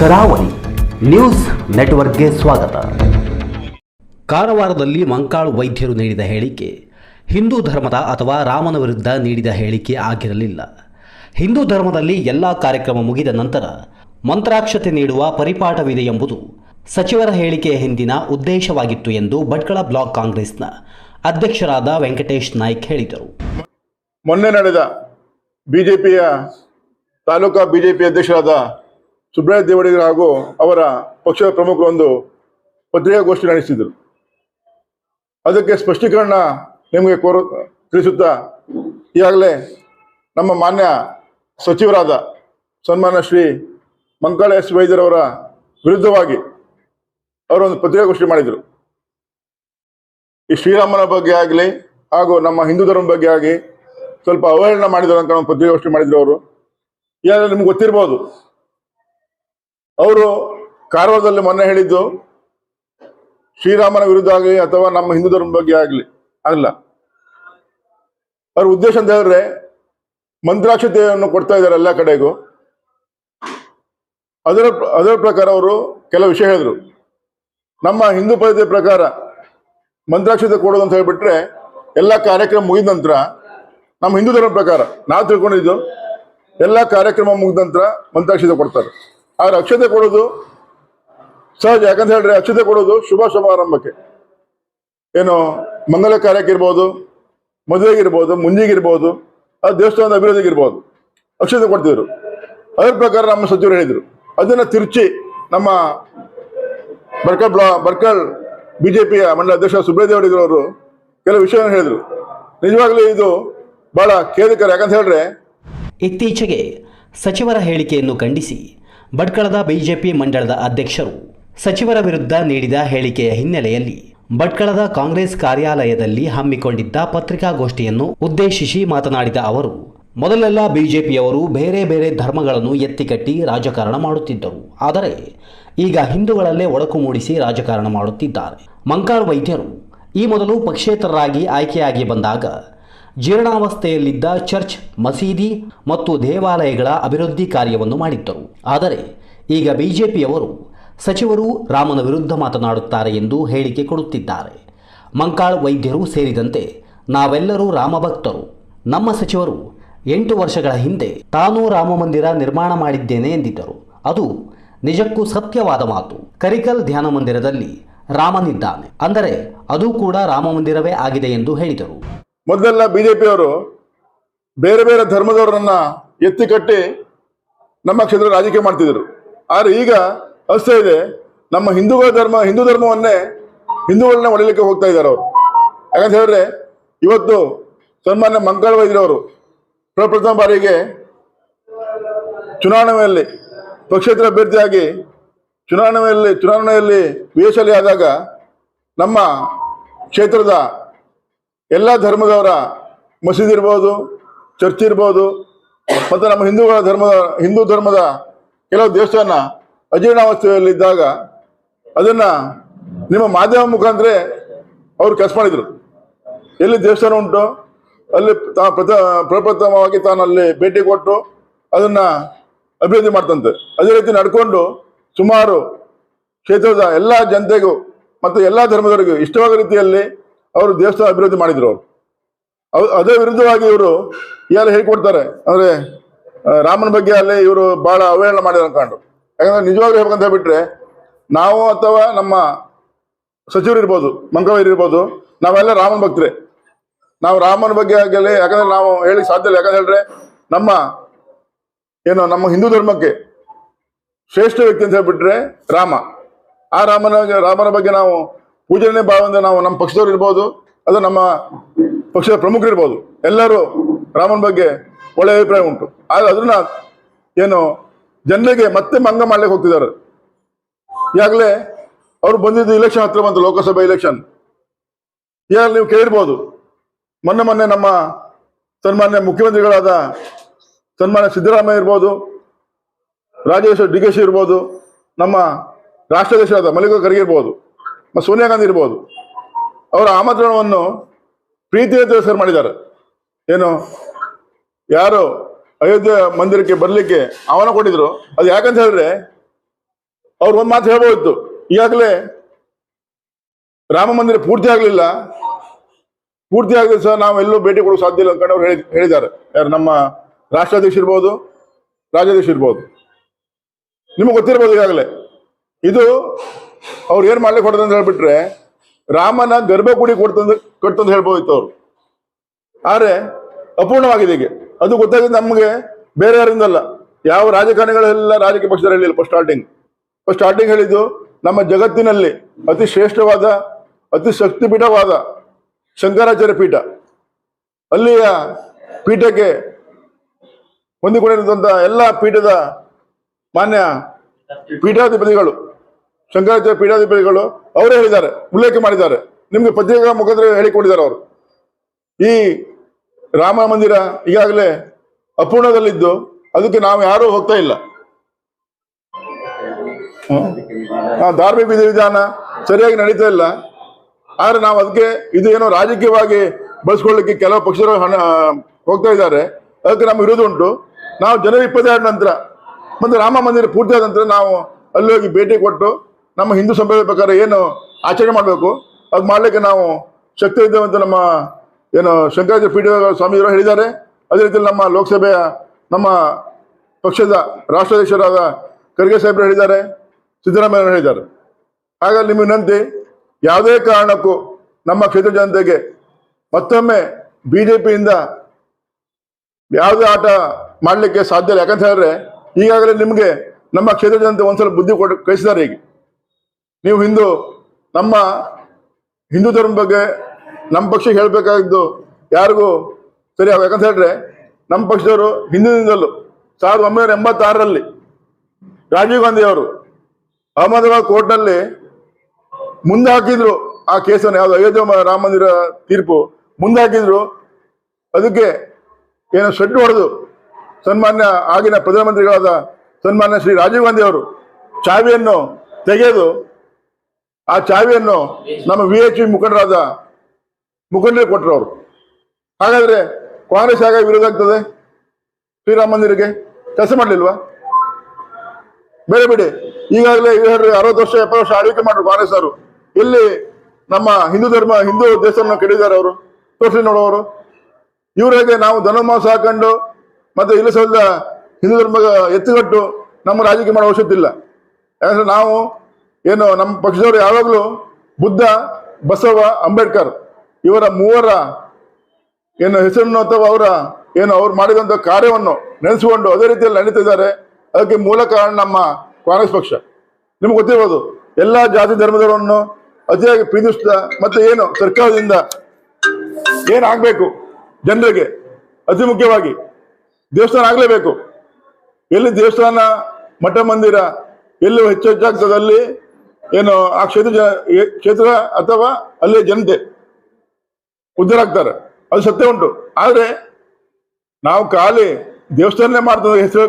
ಕರಾವಳಿ ನ್ಯೂಸ್ ನೆಟ್ವರ್ಕ್ಗೆ ಸ್ವಾಗತ. ಕಾರವಾರದಲ್ಲಿ ಮಂಕಾಳು ವೈದ್ಯರು ನೀಡಿದ ಹೇಳಿಕೆ ಹಿಂದೂ ಧರ್ಮದ ಅಥವಾ ರಾಮನ ವಿರುದ್ಧ ನೀಡಿದ ಹೇಳಿಕೆ ಆಗಿರಲಿಲ್ಲ. ಹಿಂದೂ ಧರ್ಮದಲ್ಲಿ ಎಲ್ಲ ಕಾರ್ಯಕ್ರಮ ಮುಗಿದ ನಂತರ ಮಂತ್ರಾಕ್ಷತೆ ನೀಡುವ ಪರಿಪಾಠವಿದೆ ಎಂಬುದು ಸಚಿವರ ಹೇಳಿಕೆಯ ಹಿಂದಿನ ಉದ್ದೇಶವಾಗಿತ್ತು ಎಂದು ಭಟ್ಕಳ ಬ್ಲಾಕ್ ಕಾಂಗ್ರೆಸ್ನ ಅಧ್ಯಕ್ಷರಾದ ವೆಂಕಟೇಶ್ ನಾಯ್ಕ್ ಹೇಳಿದರು. ಮೊನ್ನೆ ನಡೆದ ಬಿಜೆಪಿಯ ತಾಲೂಕಾ ಬಿಜೆಪಿ ಅಧ್ಯಕ್ಷರಾದ ಸುಬ್ರಾಯ ದೇವಡಿಗರು ಹಾಗೂ ಅವರ ಪಕ್ಷದ ಪ್ರಮುಖರು ಒಂದು ಪತ್ರಿಕಾಗೋಷ್ಠಿ ನಡೆಸಿದರು. ಅದಕ್ಕೆ ಸ್ಪಷ್ಟೀಕರಣ ನಿಮಗೆ ಕೋರು, ತಿಳಿಸುತ್ತಾ ಈಗಾಗಲೇ ನಮ್ಮ ಮಾನ್ಯ ಸಚಿವರಾದ ಸನ್ಮಾನ ಶ್ರೀ ಮಂಕಾಳ ಎಸ್ ವೈದ್ಯರವರ ವಿರುದ್ಧವಾಗಿ ಅವರೊಂದು ಪತ್ರಿಕಾಗೋಷ್ಠಿ ಮಾಡಿದರು. ಈ ಶ್ರೀರಾಮನ ಬಗ್ಗೆ ಆಗಲಿ ಹಾಗೂ ನಮ್ಮ ಹಿಂದೂ ಧರ್ಮ ಬಗ್ಗೆ ಆಗಿ ಸ್ವಲ್ಪ ಅವಹೇಳನ ಮಾಡಿದ್ರು ಅಂತ ಪತ್ರಿಕಾಗೋಷ್ಠಿ ಮಾಡಿದ್ರು ಅವರು. ಈಗಾಗಲೇ ನಿಮ್ಗೆ ಗೊತ್ತಿರ್ಬೋದು. ಅವರು ಕಾರವಾರದಲ್ಲಿ ಮೊನ್ನೆ ಹೇಳಿದ್ದು, ಶ್ರೀರಾಮನ ವಿರುದ್ಧ ಆಗಲಿ ಅಥವಾ ನಮ್ಮ ಹಿಂದೂ ಧರ್ಮದ ಬಗ್ಗೆ ಆಗಲಿ ಆಗಲ್ಲ ಅವ್ರ ಉದ್ದೇಶ ಅಂತ ಹೇಳಿದ್ರೆ, ಮಂತ್ರಾಕ್ಷತೆಯನ್ನು ಕೊಡ್ತಾ ಇದ್ದಾರೆ ಎಲ್ಲ ಕಡೆಗೂ. ಅದರ ಅದರ ಪ್ರಕಾರ ಅವರು ಕೆಲವು ವಿಷಯ ಹೇಳಿದ್ರು. ನಮ್ಮ ಹಿಂದೂ ಪದ್ಧತಿಯ ಪ್ರಕಾರ ಮಂತ್ರಾಕ್ಷತೆ ಕೊಡೋದು ಅಂತ ಹೇಳ್ಬಿಟ್ರೆ, ಎಲ್ಲ ಕಾರ್ಯಕ್ರಮ ಮುಗಿದ ನಂತರ, ನಮ್ಮ ಹಿಂದೂ ಧರ್ಮ ಪ್ರಕಾರ ನಾವು ತಿಳ್ಕೊಂಡಿದ್ದು, ಎಲ್ಲ ಕಾರ್ಯಕ್ರಮ ಮುಗಿದ ನಂತರ ಮಂತ್ರಾಕ್ಷತೆ ಕೊಡ್ತಾರೆ. ಆದ್ರೆ ಅಕ್ಷತೆ ಕೊಡೋದು? ಸಹಜ, ಯಾಕಂತ ಹೇಳಿದ್ರೆ ಅಕ್ಷತೆ ಕೊಡೋದು ಶುಭ ಸಮಾರಂಭಕ್ಕೆ ಏನು, ಮಂಗಲ ಕಾರ್ಯಕ್ಕಿರ್ಬೋದು ಮದುವೆಗಿರ್ಬೋದು ಮುಂಜಿಗಿರ್ಬೋದು ಅದು ದೇವಸ್ಥಾನದ ಅಭಿವೃದ್ಧಿಗಿರ್ಬೋದು ಅಕ್ಷತೆ ಕೊಡ್ತಿದ್ರು. ಅದರ ಪ್ರಕಾರ ನಮ್ಮ ಸಚಿವರು ಹೇಳಿದರು. ಅದನ್ನ ತಿರುಚಿ ನಮ್ಮ ಬರ್ಕಲ್ ಬ್ಲಾ, ಬರ್ಕಲ್ ಬಿಜೆಪಿಯ ಮಂಡಲ ಅಧ್ಯಕ್ಷ ಅವರು ಕೆಲವು ವಿಷಯವನ್ನು ಹೇಳಿದರು. ನಿಜವಾಗ್ಲೂ ಇದು ಬಹಳ ಖೇದಕರ, ಯಾಕಂತ ಹೇಳಿದ್ರೆ ಇತ್ತೀಚೆಗೆ ಸಚಿವರ ಹೇಳಿಕೆಯನ್ನು ಖಂಡಿಸಿ ಭಟ್ಕಳದ ಬಿಜೆಪಿ ಮಂಡಳದ ಅಧ್ಯಕ್ಷರು ಸಚಿವರ ವಿರುದ್ಧ ನೀಡಿದ ಹೇಳಿಕೆಯ ಹಿನ್ನೆಲೆಯಲ್ಲಿ ಭಟ್ಕಳದ ಕಾಂಗ್ರೆಸ್ ಕಾರ್ಯಾಲಯದಲ್ಲಿ ಹಮ್ಮಿಕೊಂಡಿದ್ದ ಪತ್ರಿಕಾಗೋಷ್ಠಿಯನ್ನು ಉದ್ದೇಶಿಸಿ ಮಾತನಾಡಿದ ಅವರು, ಮೊದಲೆಲ್ಲ ಬಿಜೆಪಿಯವರು ಬೇರೆ ಬೇರೆ ಧರ್ಮಗಳನ್ನು ಎತ್ತಿಕಟ್ಟಿ ರಾಜಕಾರಣ ಮಾಡುತ್ತಿದ್ದರು. ಆದರೆ ಈಗ ಹಿಂದೂಗಳಲ್ಲೇ ಒಡಕು ಮೂಡಿಸಿ ರಾಜಕಾರಣ ಮಾಡುತ್ತಿದ್ದಾರೆ. ಮಂಕಾರ್ ವೈದ್ಯರು ಈ ಮೊದಲು ಪಕ್ಷೇತರರಾಗಿ ಆಯ್ಕೆಯಾಗಿ ಬಂದಾಗ ಜೀರ್ಣಾವಸ್ಥೆಯಲ್ಲಿದ್ದ ಚರ್ಚ್, ಮಸೀದಿ ಮತ್ತು ದೇವಾಲಯಗಳ ಅಭಿವೃದ್ಧಿ ಕಾರ್ಯವನ್ನು ಮಾಡಿದ್ದರು. ಆದರೆ ಈಗ ಬಿಜೆಪಿಯವರು ಸಚಿವರು ರಾಮನ ವಿರುದ್ಧ ಮಾತನಾಡುತ್ತಾರೆ ಎಂದು ಹೇಳಿಕೆ ಕೊಡುತ್ತಿದ್ದಾರೆ. ಮಂಕಾಳ್ ವೈದ್ಯರು ಸೇರಿದಂತೆ ನಾವೆಲ್ಲರೂ ರಾಮಭಕ್ತರು. ನಮ್ಮ ಸಚಿವರು ಎಂಟು ವರ್ಷಗಳ ಹಿಂದೆ ತಾನೂ ರಾಮ ಮಂದಿರ ನಿರ್ಮಾಣ ಮಾಡಿದ್ದೇನೆ ಎಂದಿದ್ದರು. ಅದು ನಿಜಕ್ಕೂ ಸತ್ಯವಾದ ಮಾತು. ಕರಿಕಲ್ ಧ್ಯಾನ ಮಂದಿರದಲ್ಲಿ ರಾಮನಿದ್ದಾನೆ. ಅಂದರೆ ಅದು ಕೂಡ ರಾಮ ಮಂದಿರವೇ ಆಗಿದೆ ಎಂದು ಹೇಳಿದರು. ಮೊದಲೆಲ್ಲ ಬಿಜೆಪಿಯವರು ಬೇರೆ ಬೇರೆ ಧರ್ಮದವರನ್ನ ಎತ್ತಿ ಕಟ್ಟಿ ನಮ್ಮ ಕ್ಷೇತ್ರ ರಾಜಕೀಯ ಮಾಡ್ತಿದ್ರು. ಆದ್ರೆ ಈಗ ಅಷ್ಟೇ ಇದೆ, ನಮ್ಮ ಹಿಂದೂಗಳ ಧರ್ಮ, ಹಿಂದೂ ಧರ್ಮವನ್ನೇ ಹಿಂದೂಗಳನ್ನ ಒಳಿಲಿಕ್ಕೆ ಹೋಗ್ತಾ ಇದ್ದಾರೆ ಅವರು. ಯಾಕಂತ ಹೇಳಿದ್ರೆ ಇವತ್ತು ಸನ್ಮಾನ್ಯ ಮಂಗಳ ವೈದ್ಯರವರು ಪ್ರಪ್ರಥಮ ಬಾರಿಗೆ ಚುನಾವಣೆಯಲ್ಲಿ ಪಕ್ಷೇತರ ಅಭ್ಯರ್ಥಿಯಾಗಿ ಚುನಾವಣೆಯಲ್ಲಿ ಚುನಾವಣೆಯಲ್ಲಿ ವಿಯಶಲಿ ಆದಾಗ ನಮ್ಮ ಕ್ಷೇತ್ರದ ಎಲ್ಲ ಧರ್ಮದವರ ಮಸೀದಿ ಇರ್ಬೋದು, ಚರ್ಚ್ ಇರ್ಬೋದು, ಮತ್ತು ನಮ್ಮ ಹಿಂದೂಗಳ ಧರ್ಮದ, ಹಿಂದೂ ಧರ್ಮದ ಕೆಲವು ದೇವಸ್ಥಾನ ಅಜೀರ್ಣಾವಸ್ಥೆಯಲ್ಲಿದ್ದಾಗ ಅದನ್ನು ನಿಮ್ಮ ಮಾಧ್ಯಮ ಮುಖಾಂತರ ಅವರು ಕೆಲಸ ಮಾಡಿದರು. ಎಲ್ಲಿ ದೇವಸ್ಥಾನ ಉಂಟು, ಅಲ್ಲಿ ತಾ ಪ್ರಥ ಪ್ರಪ್ರಥಮವಾಗಿ ತಾನು ಅಲ್ಲಿ ಭೇಟಿ ಕೊಟ್ಟು ಅದನ್ನು ಅಭಿವೃದ್ಧಿ ಮಾಡ್ತಂತೆ. ಅದೇ ರೀತಿ ನಡ್ಕೊಂಡು ಸುಮಾರು ಕ್ಷೇತ್ರದ ಎಲ್ಲ ಜನತೆಗೂ ಮತ್ತು ಎಲ್ಲ ಧರ್ಮದವರಿಗೂ ಇಷ್ಟವಾದ ರೀತಿಯಲ್ಲಿ ಅವರು ದೇವಸ್ಥಾನ ಅಭಿವೃದ್ಧಿ ಮಾಡಿದ್ರು ಅವರು. ಅದೇ ವಿರುದ್ಧವಾಗಿ ಇವರು ಎಲ್ಲ ಹೇಳ್ಕೊಡ್ತಾರೆ. ಅಂದ್ರೆ ರಾಮನ ಬಗ್ಗೆ ಅಲ್ಲಿ ಇವರು ಬಹಳ ಅವಹೇಳನ ಮಾಡಿದ್ರು ಅನ್ಕೊಂಡು. ಯಾಕಂದ್ರೆ ನಿಜವಾಗ್ಲೂ ಹೇಳ್ಬೇಕಂತ ಹೇಳ್ಬಿಟ್ರೆ, ನಾವು ಅಥವಾ ನಮ್ಮ ಸಚಿವರು ಇರ್ಬೋದು ಮಂಗವೈರ್ ಇರ್ಬೋದು, ನಾವೆಲ್ಲ ರಾಮನ ಭಕ್ತರೆ. ನಾವು ರಾಮನ ಬಗ್ಗೆ ಆಗಲಿ, ಯಾಕಂದ್ರೆ ನಾವು ಹೇಳಿ ಸಾಧ್ಯ ಇಲ್ಲ. ಯಾಕಂದ್ರೆ ಹೇಳ್ರೆ ನಮ್ಮ ಏನು, ನಮ್ಮ ಹಿಂದೂ ಧರ್ಮಕ್ಕೆ ಶ್ರೇಷ್ಠ ವ್ಯಕ್ತಿ ಅಂತ ಹೇಳ್ಬಿಟ್ರೆ ರಾಮ. ಆ ರಾಮನ ರಾಮನ ಬಗ್ಗೆ ನಾವು ಪೂಜನೆ ಭಾವದಿಂದ ನಾವು ನಮ್ಮ ಪಕ್ಷದವ್ರು ಇರ್ಬೋದು, ಅದು ನಮ್ಮ ಪಕ್ಷದ ಪ್ರಮುಖರು ಇರ್ಬೋದು. ಎಲ್ಲರೂ ರಾಮನ ಬಗ್ಗೆ ಒಳ್ಳೆಯ ಅಭಿಪ್ರಾಯ ಉಂಟು. ಆದ್ರೆ ಅದನ್ನ ಏನು ಜನರಿಗೆ ಮತ್ತೆ ಮಂಗ ಮಾಡ್ಲಿಕ್ಕೆ ಹೋಗ್ತಿದ್ದಾರೆ. ಈಗಾಗಲೇ ಅವರು ಬಂದಿದ್ದು ಇಲೆಕ್ಷನ್ ಹತ್ರ ಬಂತು, ಲೋಕಸಭಾ ಇಲೆಕ್ಷನ್ ಈಗ ನೀವು ಕೇಳಿರ್ಬೋದು. ಮೊನ್ನೆ ಮೊನ್ನೆ ನಮ್ಮ ಸನ್ಮಾನ್ಯ ಮುಖ್ಯಮಂತ್ರಿಗಳಾದ ಸನ್ಮಾನ್ಯ ಸಿದ್ದರಾಮಯ್ಯ ಇರ್ಬೋದು, ರಾಜೇಶ್ವರ ಡಿ ಇರ್ಬೋದು, ನಮ್ಮ ರಾಷ್ಟ್ರಾಧ್ಯಕ್ಷರಾದ ಮಲ್ಲಿಕಾ ಖರ್ಗೆ ಇರ್ಬೋದು. ಸೋನಿಯಾ ಗಾಂಧಿ ಇರ್ಬೋದು. ಅವರ ಆಮಂತ್ರಣವನ್ನು ಪ್ರೀತಿಯ ತಿರಸ್ಕಾರ ಮಾಡಿದ್ದಾರೆ. ಏನು? ಯಾರು ಅಯೋಧ್ಯೆ ಮಂದಿರಕ್ಕೆ ಬರಲಿಕ್ಕೆ ಆಹ್ವಾನ ಕೊಟ್ಟಿದ್ರು, ಅದು ಯಾಕಂತ ಹೇಳಿದ್ರೆ ಅವ್ರು ಒಂದು ಮಾತು ಹೇಳ್ಬೋದಿತ್ತು. ಈಗಾಗಲೇ ರಾಮ ಮಂದಿರ ಪೂರ್ತಿ ಆಗಲಿಲ್ಲ. ಪೂರ್ತಿ ಆಗಲಿ ಸಹ ನಾವು ಎಲ್ಲೂ ಭೇಟಿ ಕೊಡೋಕೆ ಸಾಧ್ಯ ಇಲ್ಲ ಅಂದ್ಕೊಂಡು ಅವ್ರು ಹೇಳಿ ಹೇಳಿದ್ದಾರೆ. ಯಾರು? ನಮ್ಮ ರಾಷ್ಟ್ರಾಧ್ಯಕ್ಷ ಇರ್ಬೋದು, ರಾಜ್ಯಾಧ್ಯಕ್ಷ ಇರ್ಬೋದು. ನಿಮಗೆ ಗೊತ್ತಿರ್ಬೋದು ಈಗಾಗಲೇ. ಇದು ಅವ್ರು ಏನು ಮಾಡ್ಲಿಕ್ಕೆ ಹೊಡೆದ ಅಂತ ಹೇಳ್ಬಿಟ್ರೆ, ರಾಮನ ಗರ್ಭಗುಡಿ ಕೊಡ್ತಂದು, ಕಟ್ತಂದು ಹೇಳ್ಬೋದಿತ್ತು ಅವರು. ಆದರೆ, ಅಪೂರ್ಣವಾಗಿದೆ ಈಗ ಅದು ಗೊತ್ತಾಗಿದ್ದು ನಮಗೆ ಬೇರೆ ಯಾರಿಂದಲ್ಲ. ಯಾವ ರಾಜಕಾರಣಿಗಳೆಲ್ಲ ರಾಜಕೀಯ ಪಕ್ಷದಲ್ಲಿ ಹೇಳಿಲ್ಲ ಫಸ್ಟ್ ಸ್ಟಾರ್ಟಿಂಗ್ ಫಸ್ಟ್ ಸ್ಟಾರ್ಟಿಂಗ್ ಹೇಳಿದ್ದು ನಮ್ಮ ಜಗತ್ತಿನಲ್ಲಿ ಅತಿ ಶ್ರೇಷ್ಠವಾದ, ಅತಿ ಶಕ್ತಿಪೀಠವಾದ ಶಂಕರಾಚಾರ್ಯ ಪೀಠ. ಅಲ್ಲಿಯ ಪೀಠಕ್ಕೆ ಹೊಂದಿಕೊಂಡಿರುವಂಥ ಎಲ್ಲ ಪೀಠದ ಮಾನ್ಯ ಪೀಠಾಧಿಪತಿಗಳು. ಶಂಕರಾಚಾರ್ಯ ಪೀಠಾಧಿಪತಿಗಳು ಅವರೇ ಹೇಳಿದ್ದಾರೆ, ಉಲ್ಲೇಖ ಮಾಡಿದ್ದಾರೆ. ನಿಮಗೆ ಪತ್ರಿಕಾ ಮುಖಾಂತರ ಹೇಳಿಕೊಂಡಿದ್ದಾರೆ ಅವರು. ಈ ರಾಮ ಮಂದಿರ ಈಗಾಗಲೇ ಅಪೂರ್ಣದಲ್ಲಿದ್ದು, ಅದಕ್ಕೆ ನಾವು ಯಾರೂ ಹೋಗ್ತಾ ಇಲ್ಲ. ಧಾರ್ಮಿಕ ವಿಧಿವಿಧಾನ ಸರಿಯಾಗಿ ನಡೀತಾ ಇಲ್ಲ. ಆದ್ರೆ ನಾವು ಅದಕ್ಕೆ ಇದು ಏನೋ ರಾಜಕೀಯವಾಗಿ ಬಳಸ್ಕೊಳ್ಳಿಕ್ಕೆ ಕೆಲವು ಪಕ್ಷರು ಹಣ ಹೋಗ್ತಾ ಇದ್ದಾರೆ. ಅದಕ್ಕೆ ನಮ್ಗೆ ವಿರೋಧ ಉಂಟು. ನಾವು ಜನವರಿ ಇಪ್ಪತ್ತೆರಡು ನಂತರ ಮತ್ತೆ ರಾಮ ಮಂದಿರ ಪೂರ್ತಿ ಆದ ನಂತರ ನಾವು ಅಲ್ಲಿ ಹೋಗಿ ಭೇಟಿ ಕೊಟ್ಟು ನಮ್ಮ ಹಿಂದೂ ಸಂಪ್ರದಾಯ ಪ್ರಕಾರ ಏನು ಆಚರಣೆ ಮಾಡಬೇಕು? ಅದು ಮಾಡಲಿಕ್ಕೆ ನಾವು ಶಕ್ತಿ ಇದ್ದೇವೆ ಅಂತ ನಮ್ಮ ಏನು ಶಂಕರಾಚಾರ್ಯ ಪೀಠ ಸ್ವಾಮಿಯವರು ಹೇಳಿದ್ದಾರೆ. ಅದೇ ರೀತಿಯಲ್ಲಿ ನಮ್ಮ ಲೋಕಸಭೆಯ ನಮ್ಮ ಪಕ್ಷದ ರಾಷ್ಟ್ರಾಧ್ಯಕ್ಷರಾದ ಖರ್ಗೆ ಸಾಹೇಬರು ಹೇಳಿದ್ದಾರೆ, ಸಿದ್ದರಾಮಯ್ಯ ಹೇಳಿದ್ದಾರೆ. ಹಾಗಾಗಿ ನಿಮ್ಮ ವಿನಂತಿ, ಯಾವುದೇ ಕಾರಣಕ್ಕೂ ನಮ್ಮ ಕ್ಷೇತ್ರ ಜನತೆಗೆ ಮತ್ತೊಮ್ಮೆ ಬಿ ಜೆ ಪಿಯಿಂದ ಯಾವುದೇ ಆಟ ಮಾಡಲಿಕ್ಕೆ ಸಾಧ್ಯ ಇಲ್ಲ. ಯಾಕಂತ ಹೇಳಿದ್ರೆ ಈಗಾಗಲೇ ನಿಮಗೆ ನಮ್ಮ ಕ್ಷೇತ್ರ ಜನತೆ ಒಂದ್ಸಲ ಬುದ್ಧಿ ಕೊಟ್ಟು ಕಳಿಸಿದ್ದಾರೆ ಈಗ. ನೀವು ಹಿಂದೂ, ನಮ್ಮ ಹಿಂದೂ ಧರ್ಮ ಬಗ್ಗೆ ನಮ್ಮ ಪಕ್ಷ ಹೇಳಬೇಕಾಗಿದ್ದು ಯಾರಿಗೂ ಸರಿ ಯಾಕಂತ ಹೇಳಿದ್ರೆ ನಮ್ಮ ಪಕ್ಷದವರು ಹಿಂದಿನಿಂದಲೂ ಸಾವಿರದ ಒಂಬೈನೂರ ಎಂಬತ್ತಾರರಲ್ಲಿ ರಾಜೀವ್ ಗಾಂಧಿ ಅವರು ಅಹಮದಾಬಾದ್ ಕೋರ್ಟ್ನಲ್ಲಿ ಮುಂದೆ ಹಾಕಿದ್ರು ಆ ಕೇಸನ್ನು, ಯಾವುದು ಅಯೋಧ್ಯೆ ರಾಮ ಮಂದಿರ ತೀರ್ಪು ಮುಂದೆ ಹಾಕಿದ್ರು ಅದಕ್ಕೆ ಏನೋ ಶೆಡ್ ಹೊಡೆದು ಸನ್ಮಾನ್ಯ ಆಗಿನ ಪ್ರಧಾನಮಂತ್ರಿಗಳಾದ ಸನ್ಮಾನ್ಯ ಶ್ರೀ ರಾಜೀವ್ ಗಾಂಧಿ ಅವರು ಚಾವಿಯನ್ನು ತೆಗೆದು ಆ ಚಾವಿಯನ್ನು ನಮ್ಮ ವಿ ಎಚ್ ಪಿ ಮುಖಂಡರಾದ ಮುಖಂಡರಿಗೆ ಕೊಟ್ಟರು ಅವರು. ಹಾಗಾದ್ರೆ ಕಾಂಗ್ರೆಸ್ ಆಗ ವಿರೋಧ ಆಗ್ತದೆ? ಶ್ರೀರಾಮ ಮಂದಿರಿಗೆ? ಕೆಲಸ ಮಾಡಲಿಲ್ವಾ? ಬೇರೆ ಬಿಡಿ ಈಗಾಗಲೇ ಅರವತ್ತು ವರ್ಷ, ಎಪ್ಪತ್ತು ವರ್ಷ ಆಳ್ವಿಕೆ ಮಾಡಿದ್ರು ಕಾಂಗ್ರೆಸ್ ಅವರು. ಇಲ್ಲಿ ನಮ್ಮ ಹಿಂದೂ ಧರ್ಮ, ಹಿಂದೂ ದೇಶವನ್ನು ಕೆಡಿದ್ದಾರೆ ಅವರು? ತೋರಿಸಿ ನೋಡುವವರು ಇವರಿಗೆ ನಾವು ಧನುರ್ಮಾಸ ಹಾಕೊಂಡು ಮತ್ತೆ ಇಲ್ಲಿ ಸಲ್ಲದ ಹಿಂದೂ ಧರ್ಮ ಎತ್ತುಗಟ್ಟು ನಮ್ಮ ರಾಜಕೀಯ ಮಾಡೋ ಅವಶ್ಯಕತೆ ಇಲ್ಲ. ಯಾಕಂದ್ರೆ ನಾವು ಏನು ನಮ್ಮ ಪಕ್ಷದವರು ಯಾವಾಗಲೂ ಬುದ್ಧ, ಬಸವ, ಅಂಬೇಡ್ಕರ್ ಇವರ ಮೂವರ ಏನು ಹೆಸರನ್ನು ಅಥವಾ ಅವರ ಏನು ಅವ್ರು ಮಾಡಿದಂಥ ಕಾರ್ಯವನ್ನು ನೆನೆಸಿಕೊಂಡು ಅದೇ ರೀತಿಯಲ್ಲಿ ನಡೀತಿದ್ದಾರೆ ಅದಕ್ಕೆ ಮೂಲ ಕಾರಣ ನಮ್ಮ ಕಾಂಗ್ರೆಸ್ ಪಕ್ಷ. ನಿಮ್ಗೆ ಗೊತ್ತಿರ್ಬೋದು, ಎಲ್ಲ ಜಾತಿ ಧರ್ಮದವರನ್ನು ಅತಿಯಾಗಿ ಪ್ರೀತಿಸ್ತಾ ಮತ್ತೆ ಏನು ಸರ್ಕಾರದಿಂದ ಏನಾಗಬೇಕು ಜನರಿಗೆ? ಅತಿ ಮುಖ್ಯವಾಗಿ ದೇವಸ್ಥಾನ ಆಗಲೇಬೇಕು. ಎಲ್ಲಿ ದೇವಸ್ಥಾನ, ಮಠ ಮಂದಿರ, ಎಲ್ಲಿ ಹೆಚ್ಚು ಹೆಚ್ಚಾಗ್ತದೆ ಅಲ್ಲಿ ಏನು ಆ ಕ್ಷೇತ್ರ ಕ್ಷೇತ್ರ ಅಥವಾ ಅಲ್ಲಿ ಜನತೆ ಉದ್ಧಾರ ಆಗ್ತಾರೆ ಅದು ಸತ್ಯ ಉಂಟು. ಆದರೆ ನಾವು ಖಾಲಿ ದೇವಸ್ಥಾನನೇ ಮಾಡ್ತದೆ ಹೆಸರು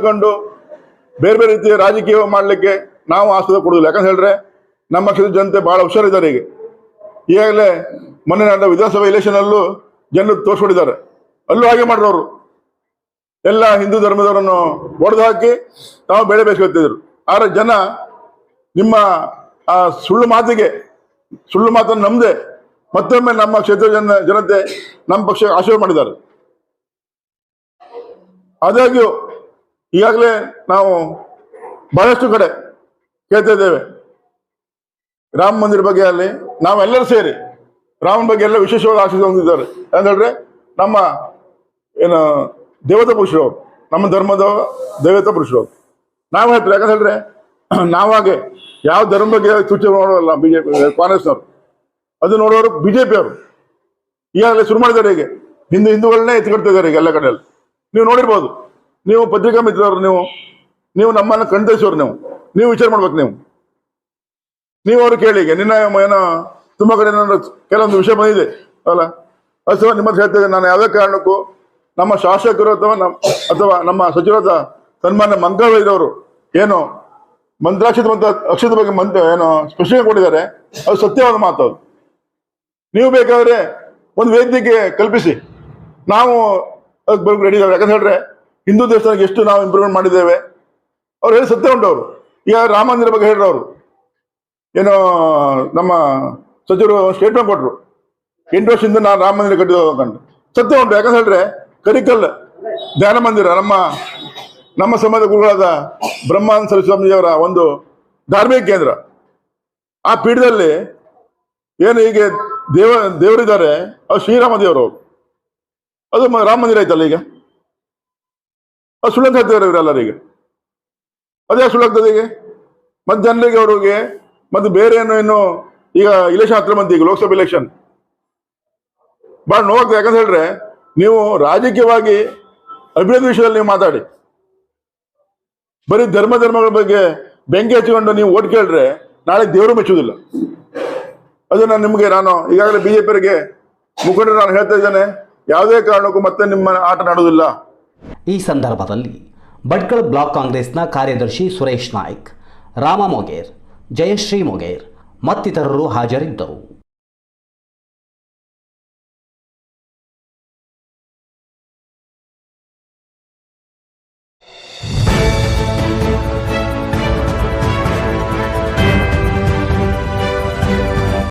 ಬೇರೆ ಬೇರೆ ರೀತಿಯ ರಾಜಕೀಯ ಮಾಡಲಿಕ್ಕೆ ನಾವು ಆಸ್ಪದ ಕೊಡೋದಿಲ್ಲ. ಯಾಕಂತ ಹೇಳಿದ್ರೆ ನಮ್ಮ ಕ್ಷೇತ್ರದ ಜನತೆ ಭಾಳ ಹುಷಾರಿದ್ದಾರೆ ಈಗ. ಈಗಾಗಲೇ ಮೊನ್ನೆ ನಡೆದ ವಿಧಾನಸಭಾ ಇಲೆಕ್ಷನಲ್ಲೂ ಜನರು ತೋರಿಸ್ಕೊಂಡಿದ್ದಾರೆ ಅಲ್ಲೂ ಹಾಗೆ ಮಾಡಿರೋರು ಎಲ್ಲ ಹಿಂದೂ ಧರ್ಮದವರನ್ನು ಹೊಡೆದು ಹಾಕಿ ತಾವು ಬೆಳೆ ಬೇಯಿಸ್ಕೊಳ್ತಿದ್ರು ಆದರೆ ಜನ ನಿಮ್ಮ ಆ ಸುಳ್ಳು ಮಾತಿಗೆ, ಸುಳ್ಳು ಮಾತನ್ನು ನಂಬದೆ ಮತ್ತೊಮ್ಮೆ ನಮ್ಮ ಕ್ಷೇತ್ರ ಜನ, ಜನತೆ ನಮ್ಮ ಪಕ್ಷ ಆಶೀರ್ವಾದ ಮಾಡಿದ್ದಾರೆ. ಆದಾಗ್ಯೂ, ಈಗಾಗಲೇ ನಾವು ಬಹಳಷ್ಟು ಕಡೆ ಕೇಳ್ತಾ ಇದ್ದೇವೆ. ರಾಮ ಮಂದಿರ ಬಗ್ಗೆ ಅಲ್ಲಿ ನಾವೆಲ್ಲರೂ ಸೇರಿ ರಾಮನ ಬಗ್ಗೆ ಎಲ್ಲ ವಿಶೇಷವಾದ ಆಶೀರ್ವಾದ ಹೊಂದಿದ್ದಾರೆ. ಯಾಕಂದ್ರೆ ನಮ್ಮ ಏನು ದೇವತಾ ಪುರುಷರು ನಮ್ಮ ಧರ್ಮದ ದೇವತಾ ಪುರುಷರು ನಾವು ಹೇಳ್ತೀವಿ ಯಾಕಂತ ಹೇಳಿದ್ರೆ ನಾವಾಗೆ ಯಾವ ಧರ್ಮ ಬಗ್ಗೆ ಸೂಚನೆ ಮಾಡೋಲ್ಲ ಬಿಜೆಪಿ, ಕಾಂಗ್ರೆಸ್ನವರು. ಅದು ನೋಡೋರು ಬಿಜೆಪಿ ಅವರು. ಈಗಾಗಲೇ ಶುರು ಮಾಡಿದ್ದಾರೆ ಹೀಗೆ. ಹಿಂದೂ ಹಿಂದೂಗಳನ್ನೇ ಎತ್ಕೊಳ್ತಾ ಇದ್ದಾರೆ ಈಗ ಎಲ್ಲ ಕಡೆಯಲ್ಲಿ. ನೀವು ನೋಡಿರ್ಬೋದು. ನೀವು ಪತ್ರಿಕಾ ಮಿತ್ರರು ನೀವು. ನೀವು ನಮ್ಮನ್ನು ಕಣ್ತರಿಸೋರು ನೀವು. ನೀವು ವಿಚಾರ ಮಾಡ್ಬೇಕು ನೀವು. ನೀವು ಅವರು ಕೇಳಿ ಈಗ ನಿನ್ನ ಏನೋ ತುಂಬ ಕಡೆ ನನ್ನ ಕೆಲವೊಂದು ವಿಷಯ ಬಂದಿದೆ. ಅಲ್ಲ? ಅಸ ನಿಮ್ಮ ಹೇಳ್ತೇನೆ ನಾನು ಯಾವುದೇ ಕಾರಣಕ್ಕೂ ನಮ್ಮ ಶಾಸಕರು ಅಥವಾ ನಮ್ಮ ಅಥವಾ ನಮ್ಮ ಸಚಿವರಾದ ಸನ್ಮಾನ್ಯ ಮಂಗಳವೈರವರು ಏನು? ಮಂತ್ರಾಕ್ಷತೆ ಮಂತ್ರ ಅಕ್ಷರದ ಬಗ್ಗೆ ಮಂತ್ರ ಏನು ಸ್ಪಷ್ಟನೆ ಕೊಟ್ಟಿದ್ದಾರೆ. ಅದು ಸತ್ಯವಾದ ಮಾತು ಅದು. ನೀವು ಬೇಕಾದ್ರೆ ಒಂದು ವೇದಿಕೆ ಕಲ್ಪಿಸಿ. ನಾವು ಅದಕ್ಕೆ ರೆಡಿ ಇದ್ದಾರೆ ಯಾಕಂತ ಹೇಳಿದ್ರೆ, ಹಿಂದೂ ದೇವಸ್ಥಾನಕ್ಕೆ ಎಷ್ಟು ನಾವು ಇಂಪ್ರೂವ್ಮೆಂಟ್ ಮಾಡಿದ್ದೇವೆ. ಅವ್ರು ಹೇಳಿ ಸತ್ಯ ಉಂಟು ಅವರು ಈಗ ರಾಮ ಮಂದಿರ ಬಗ್ಗೆ ಹೇಳಿದ್ರು ಅವರು ಏನೋ ನಮ್ಮ ಸಚಿವರು ಸ್ಟೇಟ್ಮೆಂಟ್ ಕೊಟ್ಟರು ಎಂಟು ವರ್ಷದಿಂದ ನಾನು ರಾಮ ಮಂದಿರ ಕಟ್ಟಿದ್ದು ಕಂಡು ಸತ್ಯ ಉಂಟು. ಯಾಕಂತ ಹೇಳಿದ್ರೆ ಕರಿಕಲ್ ಧ್ಯಾನ ಮಂದಿರ, ನಮ್ಮ ನಮ್ಮ ಸಮಾಜ ಗುರುಗಳಾದ ಬ್ರಹ್ಮಾನಂದ ಸರಸ್ವಾಮಿಯವರ ಒಂದು ಧಾರ್ಮಿಕ ಕೇಂದ್ರ. ಆ ಪೀಠದಲ್ಲಿ ಏನು ಹೀಗೆ ದೇವ, ದೇವರಿದ್ದಾರೆ ಅವ್ರು ಶ್ರೀರಾಮ ದೇವರು ಅದು ರಾಮ ಮಂದಿರ ಐತಲ್ಲ ಈಗ? ಅದು ಸುಳ್ಳಂತ ಹೇಳ್ತಿದ್ದಾರೆ ಇವರೆಲ್ಲರೂ ಈಗ? ಅದೇ ಸುಳ್ಳಾಗ್ತದೆ ಈಗ? ಮತ್ತೆ ಜನರಿಗೆ ಅವ್ರಿಗೆ ಮತ್ತೆ ಬೇರೆ ಏನು ಏನು ಈಗ ಇಲೆಕ್ಷನ್ ಹತ್ರ ಬಂತು ಈಗ ಲೋಕಸಭೆ ಇಲೆಕ್ಷನ್. ಭಾಳ ನೋವಾಗ್ತದೆ ಯಾಕಂತ ಹೇಳಿದ್ರೆ ನೀವು ರಾಜಕೀಯವಾಗಿ ಅಭಿವೃದ್ಧಿ ವಿಷಯದಲ್ಲಿ ನೀವು ಮಾತಾಡಿ. ಬರೀ ಧರ್ಮ ಧರ್ಮಗಳ ಬಗ್ಗೆ ಬೆಂಕಿ ಹಚ್ಚಿಕೊಂಡು ನೀವು ಓಟ್ ಕೇಳ್ರೆ ನಾಳೆ ದೇವರು ಮೆಚ್ಚುವುದಿಲ್ಲ. ಅದು ನಾನು ನಿಮಗೆ ನಾನು ಈಗಾಗಲೇ ಬಿಜೆಪಿಯವರಿಗೆ ಮುಖಂಡರು ನಾನು ಹೇಳ್ತಾ ಇದ್ದೇನೆ, ಯಾವುದೇ ಕಾರಣಕ್ಕೂ ಮತ್ತೆ ನಿಮ್ಮ ಆಟ ನಾಡುವುದಿಲ್ಲ ಈ ಸಂದರ್ಭದಲ್ಲಿ ಭಟ್ಕಳ ಬ್ಲಾಕ್ ಕಾಂಗ್ರೆಸ್ನ ಕಾರ್ಯದರ್ಶಿ ಸುರೇಶ್ ನಾಯ್ಕ್, ರಾಮ ಮೊಗೇರ್, ಜಯಶ್ರೀ ಮೊಗೇರ್ ಮತ್ತಿತರರು ಹಾಜರಿದ್ದರು.